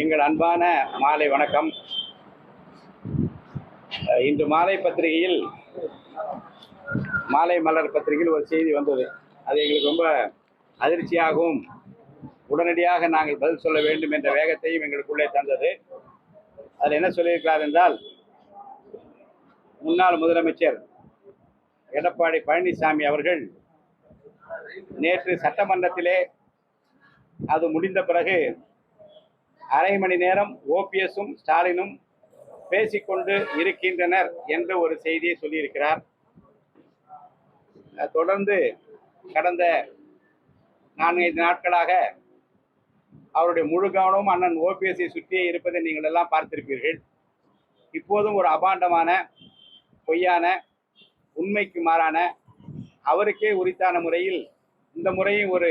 எங்கள் அன்பான மாலை வணக்கம். இன்று மாலை பத்திரிகையில் மாலை மலர் பத்திரிகையில் ஒரு செய்தி வந்தது. அது எங்களுக்கு ரொம்ப அதிர்ச்சியாகவும் உடனடியாக நாங்கள் பதில் சொல்ல வேண்டும் என்ற வேகத்தையும் எங்களுக்குள்ளே தந்தது. அதில் என்ன சொல்லியிருக்கிறார் என்றால் முன்னாள் முதலமைச்சர் எடப்பாடி பழனிசாமி அவர்கள் நேற்று சட்டமன்றத்திலே அது முடிந்த பிறகு அரை மணி நேரம் ஓபிஎஸும் ஸ்டாலினும் பேசிக்கொண்டு இருக்கின்றனர் என்ற ஒரு செய்தியை சொல்லியிருக்கிறார். தொடர்ந்து கடந்த நான்கைந்து நாட்களாக அவருடைய முழு கவனமும் அண்ணன் ஓபிஎஸ்ஐ சுற்றியே இருப்பதை நீங்கள் எல்லாம் பார்த்திருப்பீர்கள். இப்போதும் ஒரு அபாண்டமான பொய்யான உண்மைக்கு மாறான அவருக்கே உரித்தான முறையில் இந்த முறையும் ஒரு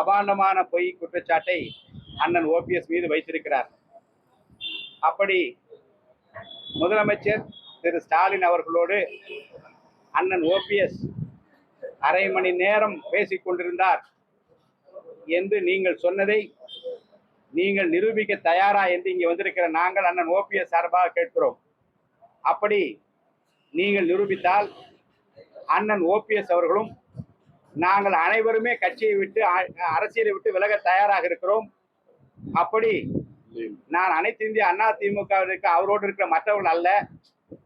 அபாண்டமான பொய் குற்றச்சாட்டை அண்ணன் ஓபிஎஸ் மீது வைத்திருக்கிறார். அப்படி முதலமைச்சர் திரு ஸ்டாலின் அவர்களோடு அண்ணன் ஓபிஎஸ் அரை மணி நேரம் பேசிக் கொண்டிருந்தார் என்று நீங்கள் சொன்னதை நீங்கள் நிரூபிக்க தயாரா என்று இங்கே வந்திருக்கிற நாங்கள் அண்ணன் ஓபிஎஸ் சார்பாக கேட்கிறோம். அப்படி நீங்கள் நிரூபித்தால் அண்ணன் ஓபிஎஸ் அவர்களும் நாங்கள் அனைவருமே கட்சியை விட்டு அ- அரசியலை விட்டு விலக தயாராக இருக்கிறோம். அப்படி நான் அனைத்து இந்திய அண்ணா திமுகவிற்கு அவரோடு இருக்கிற மற்றவர்கள் அல்ல.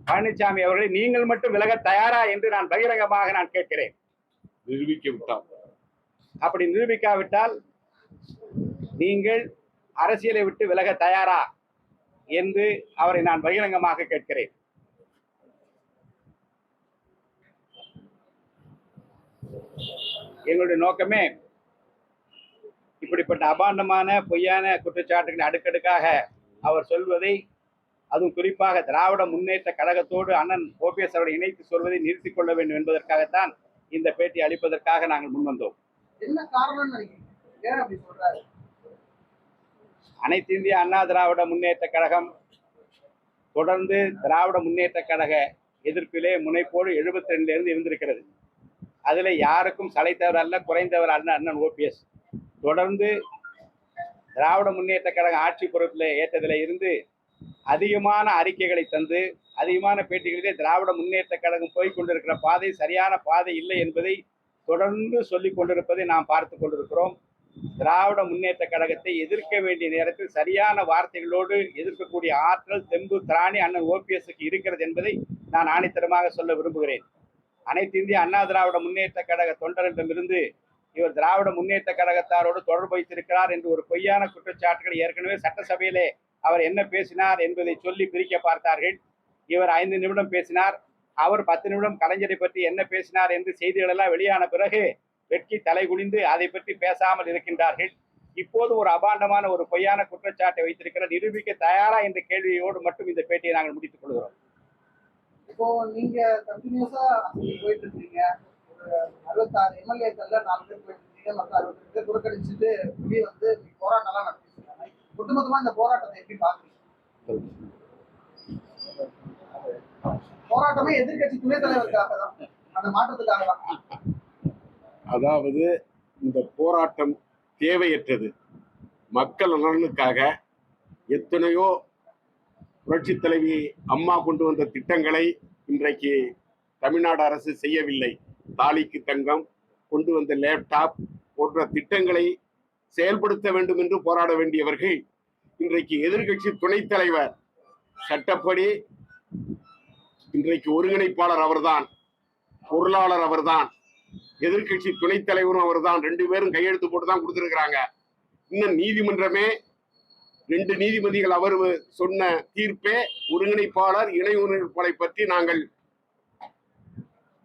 பழனிசாமி அவர்களை நீங்கள் மட்டும் விலக தயாரா என்று நான் பகிரங்கமாக நான் கேட்கிறேன். நிரூபிக்க விட்டார் அப்படி நிரூபிக்காவிட்டால் நீங்கள் அரசியலை விட்டு விலக தயாரா என்று அவரை நான் பகிரங்கமாக கேட்கிறேன். எங்களுடைய நோக்கமே இப்படிப்பட்ட அபாண்டமான பொய்யான குற்றச்சாட்டுகளை அடுக்கடுக்காக அவர் சொல்வதை அதுவும் குறிப்பாக திராவிட முன்னேற்ற கழகத்தோடு அண்ணன் ஓபிஎஸ் அவரை இணைத்து சொல்வதை நிறுத்திக் கொள்ள வேண்டும் என்பதற்காகத்தான் இந்த பேட்டி அளிப்பதற்காக நாங்கள் முன்வந்தோம் அனைத்து இந்திய அண்ணா திராவிட முன்னேற்ற கழகம் தொடர்ந்து திராவிட முன்னேற்ற கழக எதிர்ப்பிலே முனைப்போடு 72 இருந்து இருந்திருக்கிறது. அதில் யாருக்கும் சளைத்தவர் அல்ல குறைந்தவர் அல்ல அண்ணன் ஓபிஎஸ் தொடர்ந்து திராவிட முன்னேற்ற கழக ஆட்சி பொறுப்பில் ஏற்றதில் இருந்து அதிகமான அறிக்கைகளை தந்து அதிகமான பேட்டிகளிலே திராவிட முன்னேற்ற கழகம் போய் கொண்டிருக்கிற பாதை சரியான பாதை இல்லை என்பதை தொடர்ந்து சொல்லிக் கொண்டிருப்பதை நாம் பார்த்து கொண்டிருக்கிறோம். திராவிட முன்னேற்ற கழகத்தை எதிர்க்க வேண்டிய நேரத்தில் சரியான வார்த்தைகளோடு எதிர்க்கக்கூடிய ஆற்றல் தெம்பு திராணி அண்ணன் ஓபிஎஸ்க்கு இருக்கிறது என்பதை நான் ஆணித்தரமாக சொல்ல விரும்புகிறேன். அனைத்து இந்திய அண்ணா திராவிட முன்னேற்ற கழக தொண்டர்களிடமிருந்து இவர் திராவிட முன்னேற்ற கழகத்தாரோடு தொடர்பு வைத்திருக்கிறார் என்று ஒரு பொய்யான குற்றச்சாட்டுகள் ஏற்கனவே சட்டசபையிலே அவர் என்ன பேசினார் என்பதை சொல்லி பிரிக்க பார்த்தார்கள். இவர் ஐந்து நிமிடம் பேசினார். அவர் பத்து நிமிடம் கலைஞரை பற்றி என்ன பேசினார் என்று செய்திகள் எல்லாம் வெளியான பிறகு வெட்கி தலைகுனிந்து அதை பற்றி பேசாமல் இருக்கின்றார்கள். இப்போது ஒரு அபாண்டமான ஒரு பொய்யான குற்றச்சாட்டை வைத்திருக்கிறார். நிரூபிக்க தயாரா என்ற கேள்வியோடு மட்டும் இந்த பேட்டியை நாங்கள் முடித்துக் கொள்கிறோம். இப்போ நீங்க கண்டினியூஸா போயிட்டு இருக்கீங்க. அறுபத்தாறு எம்எல்ஏக்கள்ல நாலு பேர் போயிட்டு மற்ற அறுபது பேர் புறக்கணிச்சுட்டு வெளியே வந்து போராட்டம்லாம் நடத்திருக்காங்க. ஒட்டுமொத்தமா இந்த போராட்டத்தை எப்படி பாக்குறீங்க போராட்டமே எதிர்கட்சி துணைத் தலைவருக்காக தான். அந்த மாற்றத்துக்காக தான். அதாவது இந்த போராட்டம் தேவையற்றது. மக்கள் நலனுக்காக எத்தனையோ புரட்சி தலைவி அம்மா கொண்டு வந்த திட்டங்களை இன்றைக்கு தமிழ்நாடு அரசு செய்யவில்லை. தாலிக்கு தங்கம் கொண்டு வந்த லேப்டாப் போன்ற திட்டங்களை செயல்படுத்த வேண்டும் என்று போராட வேண்டியவர்கள் இன்றைக்கு எதிர்க்கட்சி துணைத் தலைவர். சட்டப்படி இன்றைக்கு ஒருங்கிணைப்பாளர் அவர்தான் பொருளாளர் அவர்தான் எதிர்க்கட்சி துணைத் தலைவரும் அவர்தான் ரெண்டு பேரும் கையெழுத்து போட்டு தான் கொடுத்துருக்குறாங்க. இன்னும் நீதிமன்றமே ரெண்டு நீதிபதிகள் அவர் சொன்ன தீர்ப்பே ஒருங்கிணைப்பாளர் இணை ஒருங்கிணைப்பாளரை பற்றி நாங்கள்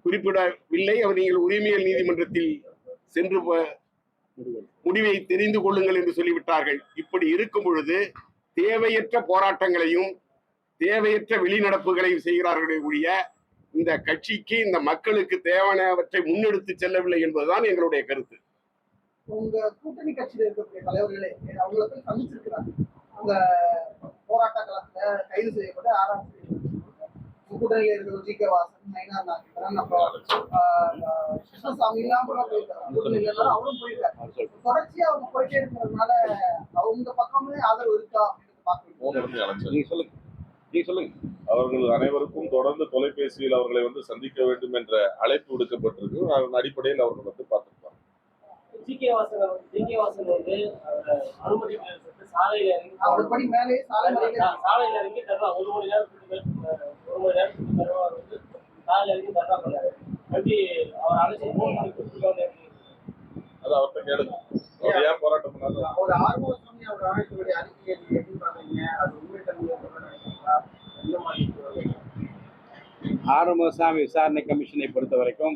குறிப்பிடவில்லை. அவர் நீங்கள் உரிமையல் நீதிமன்றத்தில் சென்று முடிவை தெரிந்து கொள்ளுங்கள் என்று சொல்லிவிட்டார்கள். இப்படி இருக்கும் பொழுது தேவையற்ற போராட்டங்களையும் தேவையற்ற வெளிநடப்புகளையும் செய்கிறார்களே ஒழிய இந்த கட்சிக்கு இந்த மக்களுக்கு தேவையானவற்றை முன்னெடுத்து செல்லவில்லை என்பதுதான் எங்களுடைய கருத்து. உங்க கூட்டணி கட்சியில இருக்கக்கூடிய தலைவர்களே அவங்கள போய் சந்திச்சிருக்கிறாங்க. அவங்க போராட்ட களத்துல கைது செய்யப்பட்டு ஆறாம் கூட்டணியில இருக்கிற ஜி கே வாசன் நயினார் நாகேந்திரன் அப்புறம் கிருஷ்ணசாமி எல்லாம் கூட போயிருக்காரு. அவரும் போயிருக்காரு. தொடர்ச்சியா அவங்க போயிட்டே இருக்கிறதுனால அவங்க பக்கமே ஆதரவு இருக்கா அப்படின்னு அழைச்சது நீங்க சொல்லுங்க நீங்க சொல்லுங்க அவர்கள் அனைவருக்கும் தொடர்ந்து தொலைபேசியில் அவர்களை வந்து சந்திக்க வேண்டும் என்ற அழைப்பு விடுக்கப்பட்டிருக்கு. அதன் அடிப்படையில் அவர்கள் வந்து பார்த்துருப்பாங்க. சாலையில இறங்கி சாலையில இறங்கி ஒரு மணி நேரத்துக்கு மணி நேரத்துக்கு தர்றா வந்து சாலையில இறங்கி தர்றா பண்ணாரு. எப்படி அவர் அழைச்சி மூணு மணிக்கு கொடுத்துருக்காங்க அது அவர்கிட்ட கேளுங்க. அவர் ஏன் போராட்டம் பண்ணாங்க ஒரு ஆறு வருஷம் அவர் அமைச்சருடைய அறிக்கையை நீங்க எப்படி பாக்குறீங்க அது உண்மை தன்மையை நினைக்கிறீங்களா எந்த மாதிரி இருக்கு? ஆறுமுகசாமி விசாரணை கமிஷனை பொறுத்த வரைக்கும்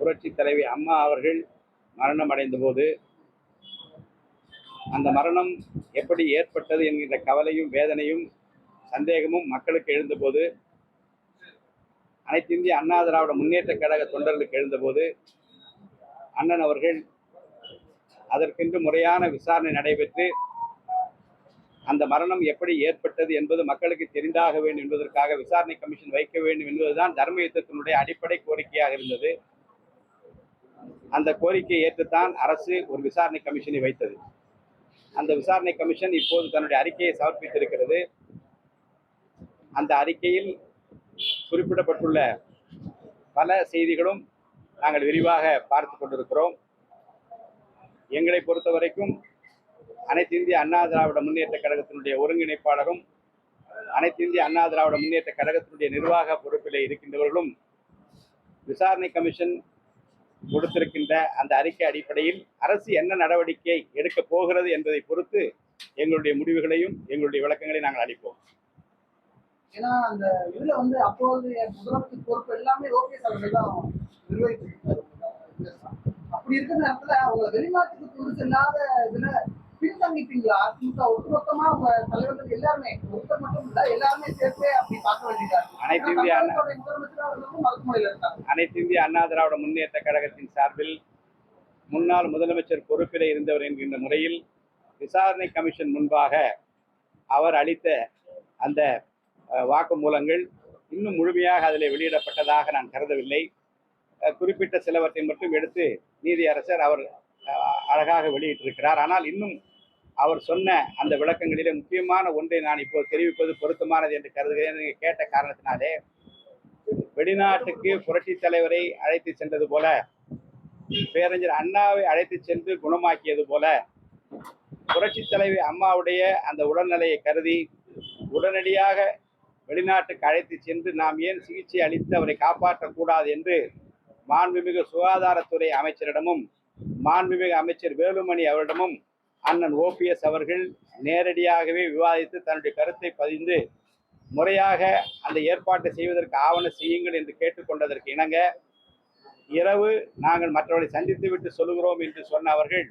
புரட்சி தலைவி அம்மா அவர்கள் மரணம் அடைந்த போது அந்த மரணம் எப்படி ஏற்பட்டது என்கின்ற கவலையும் வேதனையும் சந்தேகமும் மக்களுக்கு எழுந்தபோது அனைத்து இந்திய அண்ணா திராவிட முன்னேற்ற கழக தொண்டர்களுக்கு எழுந்தபோது அண்ணன் அவர்கள் அதற்கென்று முறையான விசாரணை நடைபெற்று அந்த மரணம் எப்படி ஏற்பட்டது என்பது மக்களுக்கு தெரிந்தாக வேண்டும் என்பதற்காக விசாரணை கமிஷன் வைக்க வேண்டும் என்பதுதான் தர்ம யுத்தத்தினுடைய அடிப்படை கோரிக்கையாக இருந்தது. அந்த கோரிக்கையை ஏற்றுத்தான் அரசு ஒரு விசாரணை கமிஷனை வைத்தது. அந்த விசாரணை கமிஷன் இப்போது தன்னுடைய அறிக்கையை சமர்ப்பித்திருக்கிறது. அந்த அறிக்கையில் குறிப்பிடப்பட்டுள்ள பல செய்திகளும் நாங்கள் விரிவாக பார்த்து கொண்டிருக்கிறோம். எங்களை பொறுத்த வரைக்கும் அனைத்து இந்திய அண்ணா திராவிட முன்னேற்ற கழகத்தினுடைய ஒருங்கிணைப்பாளரும் அனைத்து இந்திய அண்ணா திராவிட முன்னேற்ற கழகத்தினுடைய நிர்வாக பொறுப்பில் இருக்கின்றவர்களும் விசாரணை கமிஷன் கொடுத்திருக்கின்ற அந்த அறிக்கை அடிப்படையில் அரசு என்ன நடவடிக்கை எடுக்கப் போகிறது என்பதை பொறுத்து எங்களுடைய முடிவுகளையும் எங்களுடைய விளக்கங்களையும் நாங்கள் அளிப்போம். ஏன்னா அந்த இதுல வந்து அப்போதைய முதலமைச்சர் பொறுப்பு எல்லாமே ஓபிஎஸ் அவர்கள் தான் நிர்வகிச்சிருக்காரு அப்படி இருக்கிற நேரத்துல அவங்க வெளிநாட்டுக்கு கொண்டு செல்லாத இதுல பின்தங்கிட்டீங்களா? அதிமுக ஒட்டுமொத்தமா அவங்க தலைவர்கள் எல்லாருமே ஒருத்தர் மட்டும் இல்ல எல்லாருமே சேர்த்தே அப்படி பார்க்க வேண்டியதா இருக்கு. அனைத்து இந்திய முதலமைச்சர் அவர்களும் மறுமுறையில் இருக்காங்க. அனைத்து இந்திய அண்ணா திராவிட முன்னேற்ற கழகத்தின் சார்பில் முன்னாள் முதலமைச்சர் பொறுப்பில் இருந்தவர் என்கின்ற முறையில் விசாரணை கமிஷன் முன்பாக அவர் அளித்த அந்த வாக்குமூலங்கள் இன்னும் முழுமையாக அதில் வெளியிடப்பட்டதாக நான் கருதவில்லை. குறிப்பிட்ட சிலவற்றை மட்டும் எடுத்து நீதியரசர் அவர் அழகாக வெளியிட்டிருக்கிறார். ஆனால் இன்னும் அவர் சொன்ன அந்த விளக்கங்களிலே முக்கியமான ஒன்றை நான் இப்போ தெரிவிப்பது பொருத்தமானது என்று கருதுகிறேன். நீங்க கேட்ட காரணத்தினாலே வெளிநாட்டுக்கு புரட்சி தலைவரை அழைத்து சென்றது போல பேரறிஞர் அண்ணாவை அழைத்து சென்று குணமாக்கியது போல புரட்சி தலைவி அம்மாவுடைய அந்த உடல்நிலையை கருதி உடனடியாக வெளிநாட்டுக்கு அழைத்து சென்று நாம் ஏன் சிகிச்சை அளித்து அவரை காப்பாற்றக்கூடாது என்று மாண்புமிகு சுகாதாரத்துறை அமைச்சரிடமும் மாண்புமிகு அமைச்சர் வேலுமணி அவரிடமும் அண்ணன் ஓபிஎஸ் அவர்கள் நேரடியாகவே விவாதித்து தன்னுடைய கருத்தை பதிந்து முறையாக அந்த ஏற்பாட்டை செய்வதற்கு ஆவண செய்யுங்கள் என்று கேட்டுக்கொண்டதற்கு இணங்க இரவு நாங்கள் மற்றவர்களை சந்தித்து விட்டு சொல்லுகிறோம் என்று சொன்ன அவர்கள்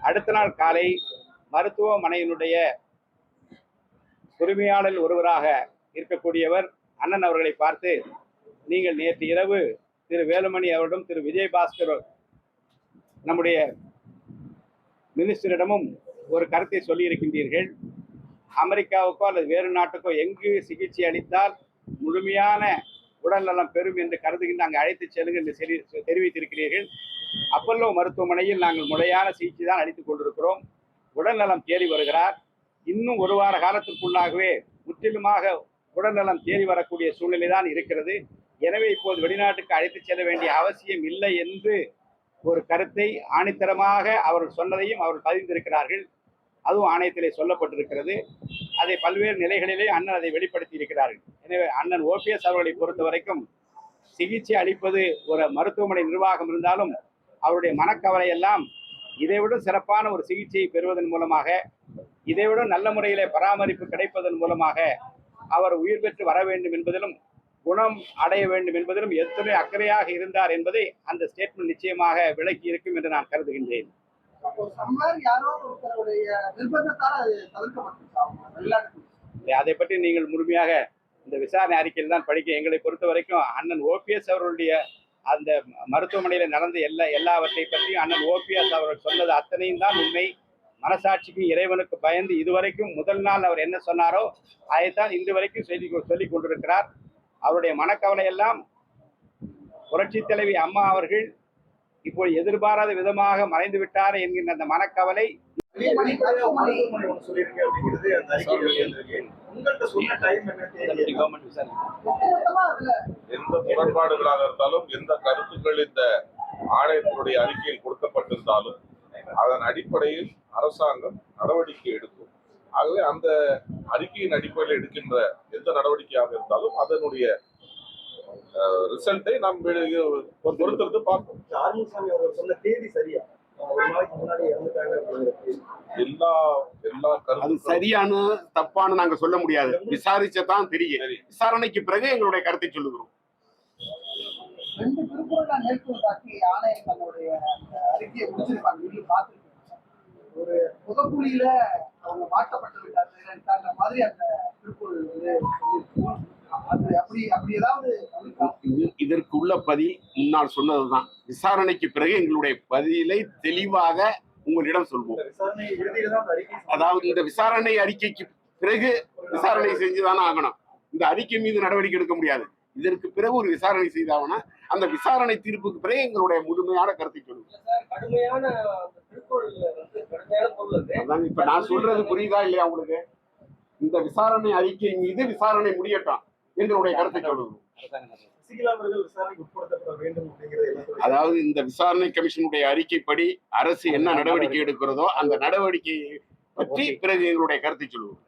அடுத்த நாள் காலை மருத்துவமனையினுடைய உரிமையாளர் ஒருவராக இருக்கக்கூடியவர் அண்ணன் அவர்களை பார்த்து நீங்கள் நேற்று இரவு திரு வேலுமணி அவரிடம் திரு விஜயபாஸ்கர் நம்முடைய மினிஸ்டரிடமும் ஒரு கருத்தை சொல்லியிருக்கின்றீர்கள். அமெரிக்காவுக்கோ அல்லது வேறு நாட்டுக்கோ எங்கு சிகிச்சை அளித்தால் முழுமையான உடல்நலம் பெறும் என்று கருதுகின்ற அங்கே அழைத்து செல்லுங்கள் என்று தெரிவித்திருக்கிறீர்கள். அப்பல்லோ மருத்துவமனையில் நாங்கள் முறையான சிகிச்சை தான் அளித்துக் கொண்டிருக்கிறோம். உடல்நலம் தேறி வருகிறார். இன்னும் ஒரு வார காலத்திற்குள்ளாகவே முற்றிலுமாக உடல்நலம் தேறி வரக்கூடிய சூழ்நிலை தான் இருக்கிறது. எனவே இப்போது வெளிநாட்டுக்கு அழைத்து செல்ல வேண்டிய அவசியம் இல்லை என்று ஒரு கருத்தை ஆணித்தரமாக அவர்கள் சொன்னதையும் அவர்கள் பதிந்திருக்கிறார்கள். அதுவும் ஆணையத்திலே சொல்லப்பட்டிருக்கிறது. அதை பல்வேறு நிலைகளிலே அண்ணன் அதை வெளிப்படுத்தி இருக்கிறார்கள். எனவே அண்ணன் ஓபிஎஸ் அவர்களை பொறுத்த வரைக்கும் சிகிச்சை அளிப்பது ஒரு மருத்துவமனை நிர்வாகம் இருந்தாலும் அவருடைய மனக்கவலை எல்லாம் இதைவிட சிறப்பான ஒரு சிகிச்சையை பெறுவதன் மூலமாக இதைவிட நல்ல முறையிலே பராமரிப்பு கிடைப்பதன் மூலமாக அவர் உயிர் பெற்று வர வேண்டும் என்பதிலும் குணம் அடைய வேண்டும் என்பதிலும் எத்தனை அக்கறையாக இருந்தார் என்பதை அந்த ஸ்டேட்மெண்ட் நிச்சயமாக விளக்கி இருக்கும் என்று நான் கருதுகின்றேன். அது பற்றி நீங்கள் முழுமையாக இந்த விசாரணை அறிக்கையில் தான் படிக்க எங்களை பொறுத்த வரைக்கும் அண்ணன் ஓபிஎஸ் அவர்களுடைய அந்த மருத்துவமனையில் நடந்த எல்லா எல்லாவற்றை பற்றி அண்ணன் ஓபிஎஸ் அவர்கள் சொன்னது அத்தனையும் தான் உண்மை. மனசாட்சிக்கு இறைவனுக்கு பயந்து இதுவரைக்கும் முதல் நாள் அவர் என்ன சொன்னாரோ அதைத்தான் இன்று வரைக்கும் சொல்லி சொல்லிக் கொண்டிருக்கிறார். அவருடைய மனக்கவலை எல்லாம் புரட்சி தலைவி அம்மா அவர்கள் இப்போ எதிர்பாராத விதமாக மறைந்து விட்டார் என்கின்ற அந்த மனக்கவலை எந்த முரண்பாடுகளாக இருந்தாலும் எந்த கருத்துக்கள் இந்த ஆணையத்தினுடைய அறிக்கையில் கொடுக்கப்பட்டிருந்தாலும் அதன் அடிப்படையில் அரசாங்கம் நடவடிக்கை எடுக்கும். ஆகவே அந்த அறிக்கையின் அடிப்படையில் எடுக்கின்ற எந்த நடவடிக்கையாக இருந்தாலும் அதனுடைய ரிசல்ட்டை நாம் பொறுத்திருந்து பார்ப்போம். ஆர்மிசாமி அவர் சொன்ன தேதி சரியா? எல்லா எல்லா அது கருத்துக்களும் சரியானு தப்பான்னு நாங்க சொல்ல முடியாது. விசாரிச்சதான் தெரியும். சரி. விசாரணைக்கு பிறகு எங்களுடைய கருத்தை சொல்லுகிறோம். ரெண்டு திருக்குறள் மேற்கோள் காட்டி ஆணையம் தன்னுடைய அறிக்கையை முடிச்சிருப்பாங்க. நீங்க பார்த்துருக்கீங்க ஒரு புதக்குழியில அவங்க மாட்டப்பட்டு விட்டாங்க மாதிரி அந்த திருக்குறள் வந்து சொல்லியிருக்கு. அது அப்படி ஏதாவது இதற்குள்ள பதில் முன்னால் சொன்னதுதான். விசாரணைக்கு பிறகு எங்களுடைய பதிலை தெளிவாக உங்களிடம் சொல்வோம். அதாவது இந்த விசாரணை அறிக்கைக்கு பிறகு விசாரணை செஞ்சுதானே ஆகணும். இந்த அறிக்கை மீது நடவடிக்கை எடுக்க முடியாது. இதற்கு பிறகு ஒரு விசாரணை செய்தாகணும் அந்த விசாரணை தீர்ப்புக்கு பிறகு எங்களுடைய முழுமையான கருத்தை அதாங்க இப்ப நான் சொல்றது புரியுதா இல்லையா உங்களுக்கு? இந்த விசாரணை அறிக்கை மீது விசாரணை முடியட்டும் எங்களுடைய கருத்தை எல்லாத்துடைய அதாவது இந்த விசாரணை கமிஷனுடைய அறிக்கைப்படி அரசு என்ன நடவடிக்கை எடுக்கிறதோ அந்த நடவடிக்கையை பற்றி பிறகு எங்களுடைய கருத்தை சொல்லுவோம்.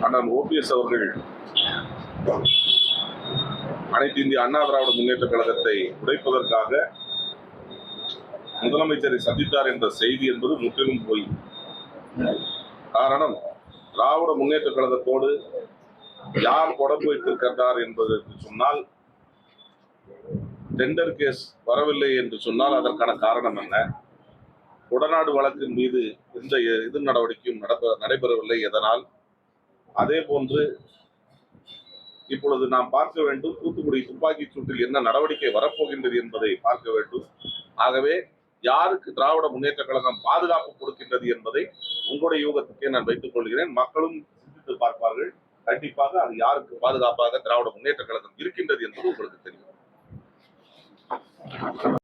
அண்ணன் ஓபிஎஸ் அவர்கள் அனைத்து இந்திய அண்ணா திராவிட முன்னேற்ற கழகத்தை உடைப்பதற்காக முதலமைச்சரை சந்தித்தார் என்ற செய்தி என்பது முற்றிலும் போய். காரணம் திராவிட முன்னேற்ற கழகத்தோடு யார் தொடர்பு வைத்திருக்கிறார் என்பதற்கு சொன்னால் டெண்டர் கேஸ் வரவில்லை என்று சொன்னால் அதற்கான காரணம் என்ன? உடநாடு வழக்கின் மீது எந்த எதிர் நடவடிக்கையும் நடப்ப நடைபெறவில்லை. எதனால் அதே போன்று இப்பொழுது நாம் பார்க்க வேண்டும் தூத்துக்குடி துப்பாக்கிச் சூட்டில் என்ன நடவடிக்கை வரப்போகின்றது என்பதை பார்க்க வேண்டும். ஆகவே யாருக்கு திராவிட முன்னேற்ற கழகம் பாதுகாப்பு கொடுக்கின்றது என்பதை உங்களுடைய யூகத்துக்கே நான் வைத்துக் கொள்கிறேன். மக்களும் சிந்தித்து பார்ப்பார்கள். கண்டிப்பாக அது யாருக்கு பாதுகாப்பாக திராவிட முன்னேற்ற கழகம் இருக்கின்றது என்பது உங்களுக்கு தெரியும்.